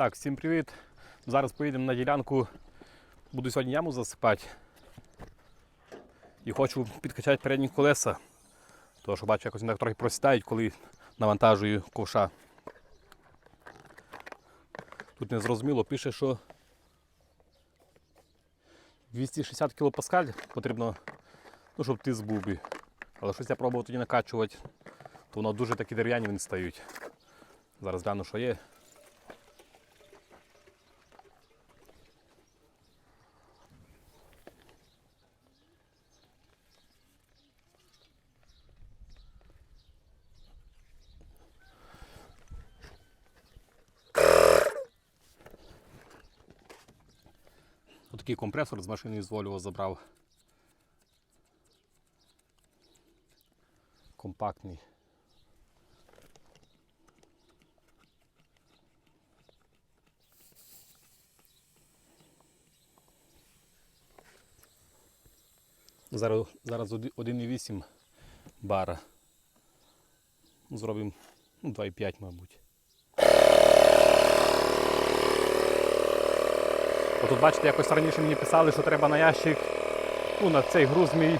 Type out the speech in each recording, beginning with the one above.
Так, всім привіт. Зараз поїдемо на ділянку. Буду сьогодні яму засипати. І хочу підкачати передні колеса. Тому що бачу, якось вони так трохи просідають, коли навантажую ковша. Тут не зрозуміло, пише, що 260 кПа потрібно, ну, щоб тиск був. Але щось я пробував тоді накачувати, то воно дуже такі дерев'яні вони стають. Зараз гляну, що є. Отакий компресор з машини з Volvo забрав. Компактний. Зараз, зараз оди- 1,8 бара. Зробимо ну, 2,5, мабуть. Отут бачите, якось раніше мені писали, що треба на ящик, ну на цей груз мій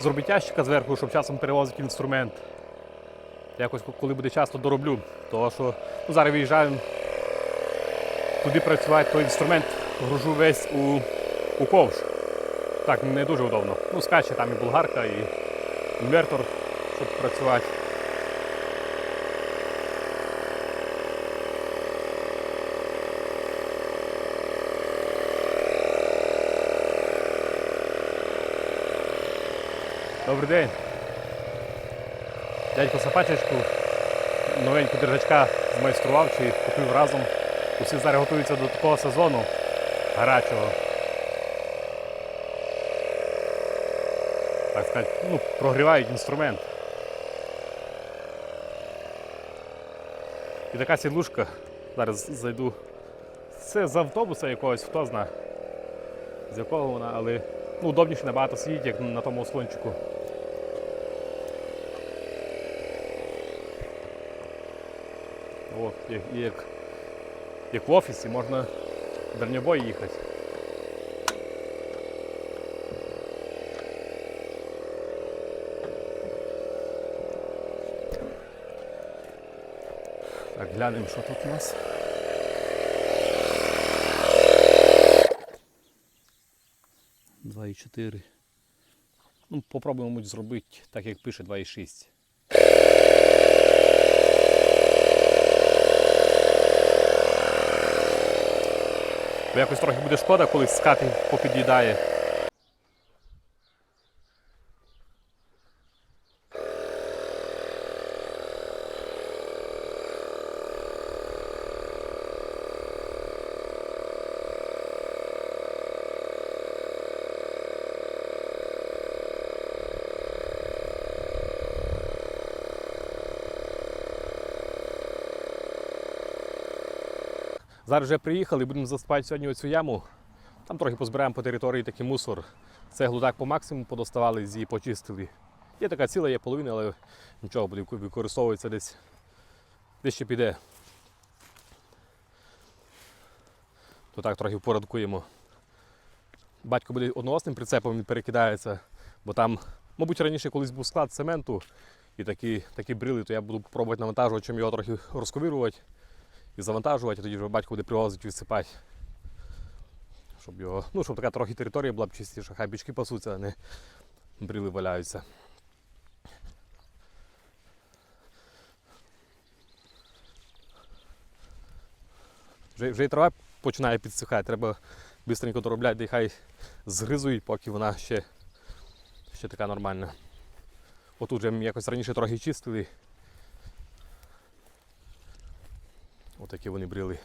зробити ящика зверху, щоб часом перевозити інструмент. Якось коли буде час, то дороблю. Тому що ну, зараз виїжджаємо туди працювати, то інструмент гружу весь у, у ковш. Так, не дуже удобно. Ну, скаче там і болгарка, і інвертор, щоб працювати. Добрий день. Дядько Сапачечку, новеньку держачка змайстрував чи купив разом. Усі зараз готуються до такого сезону гарячого. Так сказати, ну, прогрівають інструмент. І така сідушка. Зараз зайду. Це з автобуса якогось, хто знає. З якого вона, але ну, удобніше набагато сидіти, як на тому слончику. О, як, як, як в офісі можна в дальнобой їхати. Так, глянемо, що тут у нас. Два і чотири. Ну, попробуємо зробити так, як пише 2,6. Бо якось трохи буде шкода, коли скати попід'їдає. Зараз вже приїхали, будемо засипати сьогодні оцю яму. Там трохи позбираємо по території такий мусор. Цеглу так по максимуму подоставали, її почистили. Є така ціла, є половина, але нічого буде використовується десь. Десь ще піде. То так трохи впорядкуємо. Батько буде одноосним прицепом, він перекидається, бо там, мабуть, раніше колись був склад цементу і такі, такі брили, то я буду пробувати навантажувачем його трохи розковірувати і завантажувати, а тоді вже батько буде привозити відсипати. Щоб його, ну, щоб така трохи територія була б чистіша, хай бічки пасуться, а не брили валяються. Вже, вже і трава починає підсихати, треба швидко доробляти, де хай згризують, поки вона ще, ще така нормальна. Отут вже якось раніше трохи чистили. Отакі вони брили.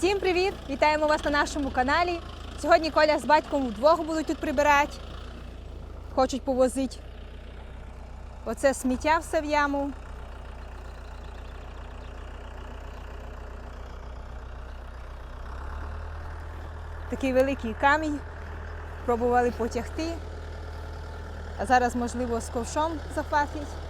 Всім привіт! Вітаємо вас на нашому каналі. Сьогодні Коля з батьком вдвох будуть тут прибирати. Хочуть повозити. Оце сміття все в яму. Такий великий камінь. Пробували потягти. А зараз, можливо, з ковшом захватить.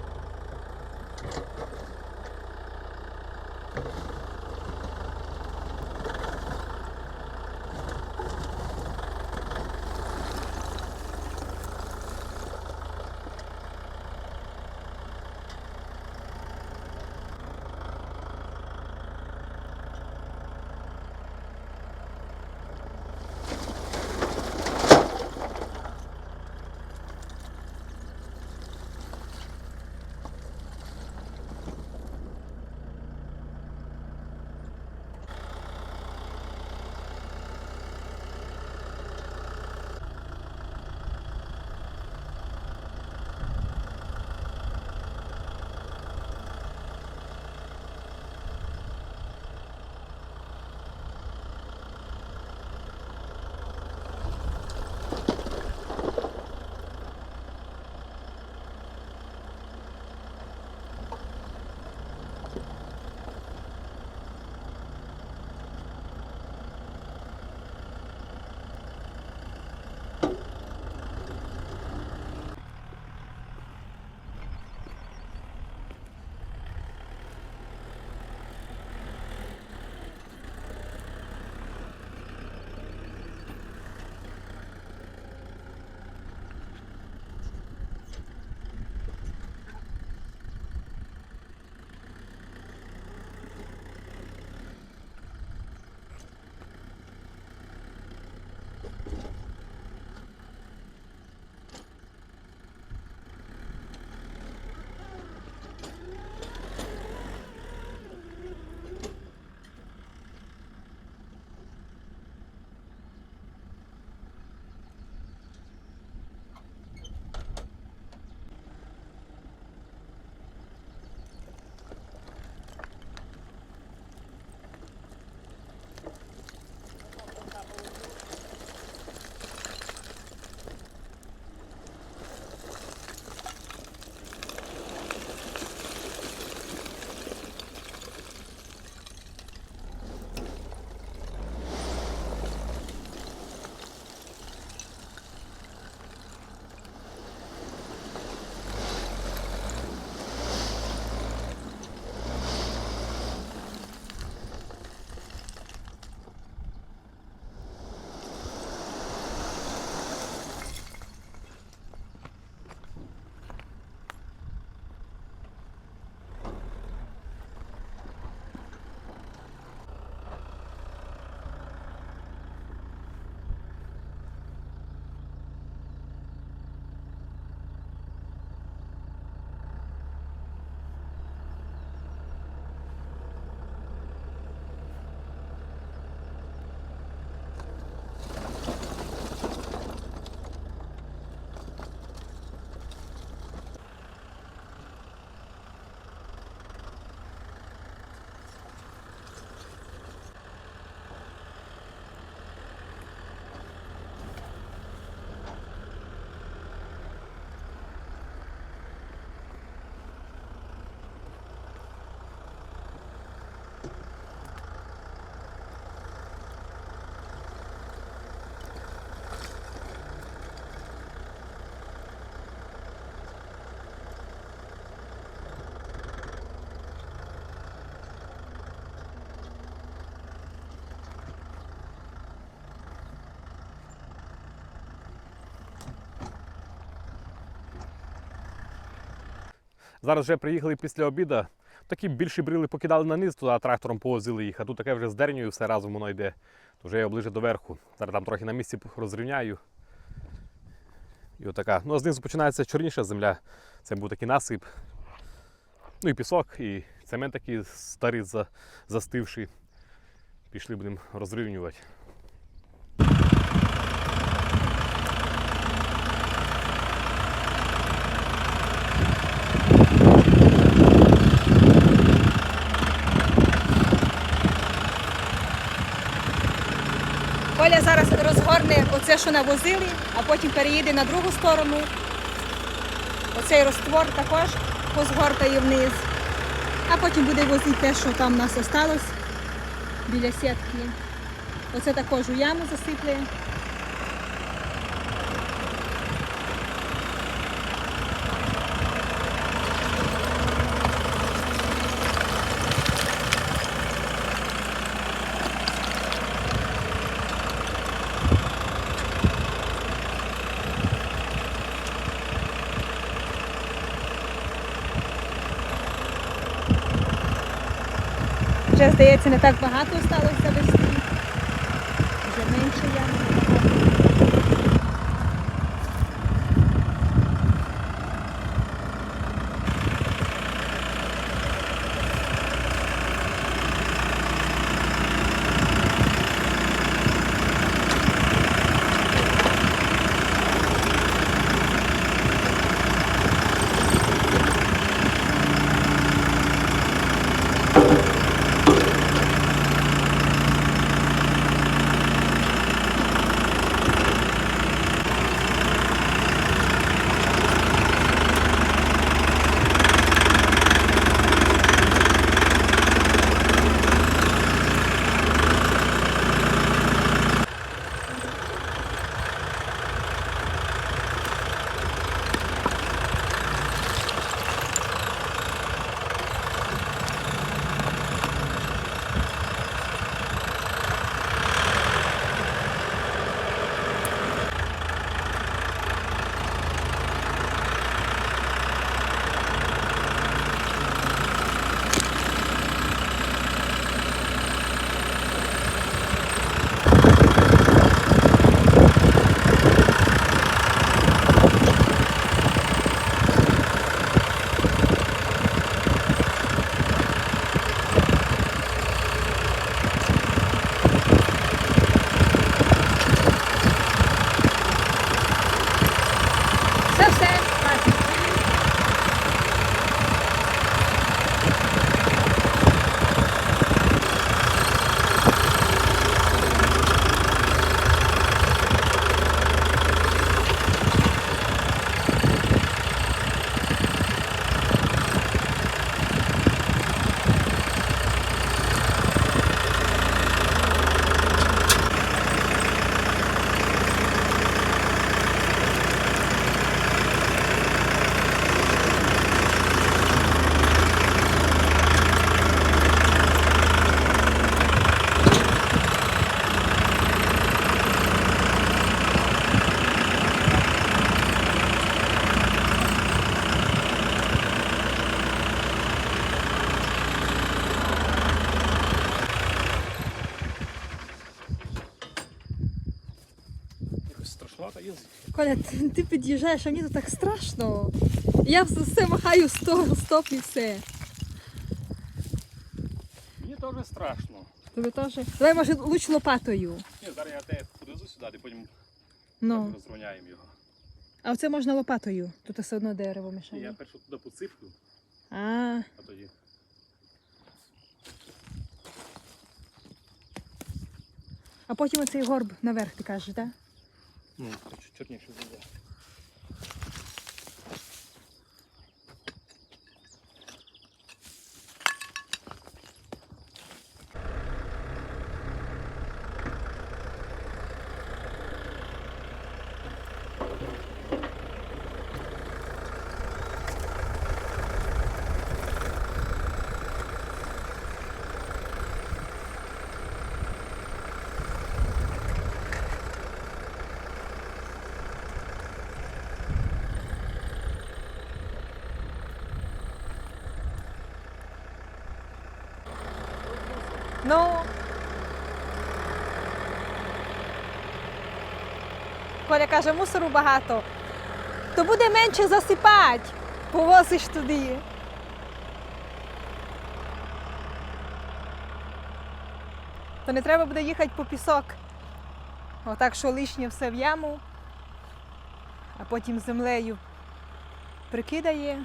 Зараз вже приїхали після обіду. Такі більші брили покидали на низ, туди трактором повозили їх, а тут таке вже з дернею все разом воно йде. То вже я ближе до верху. Зараз там трохи на місці розрівняю. І отака. Ну, а знизу починається чорніша земля. Це був такий насип. Ну і пісок, і цемент такий старий застивший. Пішли будемо розрівнювати. Коля зараз розгорне оце, що навозили, а потім переїде на другу сторону. Оцей розтвор також позгортає вниз. А потім буде возити те, що там у нас осталось біля сітки. Оце також у яму засипле. Здається, не так багато залишилося Коля, ти, ти під'їжджаєш, а мені тут так страшно. Я все, махаю стоп, стоп і все. Мені теж страшно. Тобі теж. Давай, може, луч лопатою. Ні, зараз я те подвезу сюди, потім Ну. розрівняємо його. А оце можна лопатою. Тут все одно дерево Ні, мішає. я першу туди посиплю, А, а тоді. а потім оцей горб наверх, ти кажеш, так? Ну, чуть чорніше буде. Ну. Коля каже, мусору багато. То буде менше засипати. Повозиш туди. То не треба буде їхати по пісок. Отак, що лишнє все в яму, а потім землею прикидає.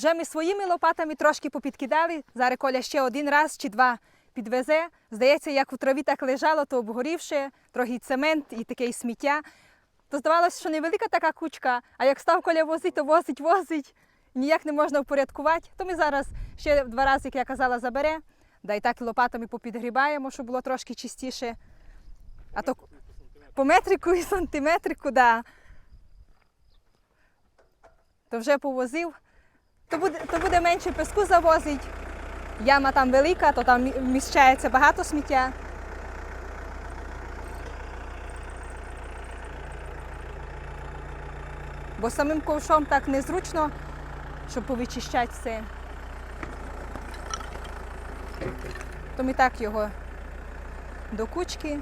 Вже ми своїми лопатами трошки попідкидали. Зараз Коля ще один раз чи два підвезе. Здається, як у траві так лежало, то обгорівше, трохи цемент і таке і сміття. То здавалося, що невелика така кучка, а як став Коля возить, то возить, возить. Ніяк не можна впорядкувати. То ми зараз ще два рази, як я казала, забере. Да і так лопатами попідгрібаємо, щоб було трошки чистіше. А то по метрику і сантиметрику, да. То вже повозив то буде, то буде менше песку завозить. Яма там велика, то там мі- вміщається багато сміття. Бо самим ковшом так незручно, щоб повичищати все. То ми так його до кучки.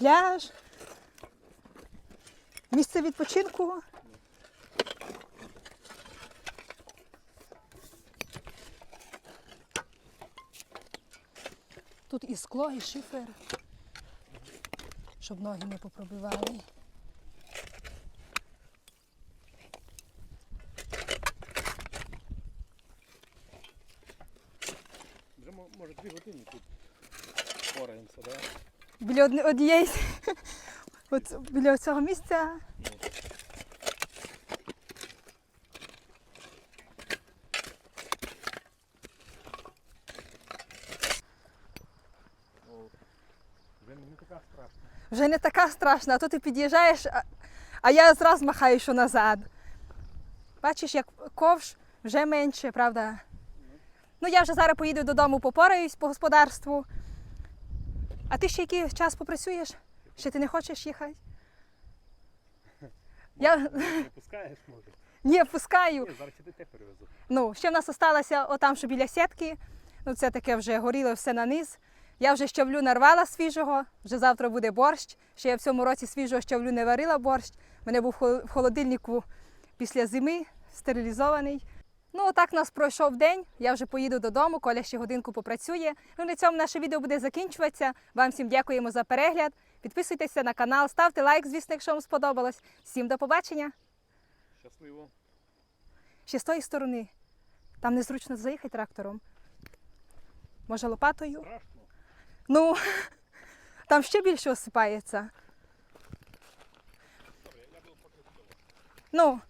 Пляж. Місце відпочинку. Тут і скло, і шифер, щоб ноги не попробивали. Вже може дві години тут пораємося, да? Біля одне- однієї, біля цього місця Ну, не така страшна. Вже не така страшна, а то ти під'їжджаєш, а, я зразу махаю, що назад. Бачиш, як ковш вже менше, правда? Ну, я вже зараз поїду додому, попораюсь по господарству. А ти ще який час попрацюєш? Ще ти не хочеш їхати? Я Не пускаєш, може? не пускаю. Ні, зараз чи те перевезу. Ну, ще в нас осталося отам, що біля сітки. Ну, це таке вже горіло все на низ. Я вже щавлю нарвала свіжого, вже завтра буде борщ. Ще я в цьому році свіжого щавлю не варила борщ. У мене був в холодильнику після зими, стерилізований. Ну, отак у нас пройшов день. Я вже поїду додому, Коля ще годинку попрацює. Ну, на цьому наше відео буде закінчуватися. Вам всім дякуємо за перегляд. Підписуйтеся на канал, ставте лайк, звісно, якщо вам сподобалось. Всім до побачення. Щасливо. Ще з тої сторони. Там незручно заїхати трактором. Може, лопатою? Страшно. Ну, там ще більше осипається. Ну,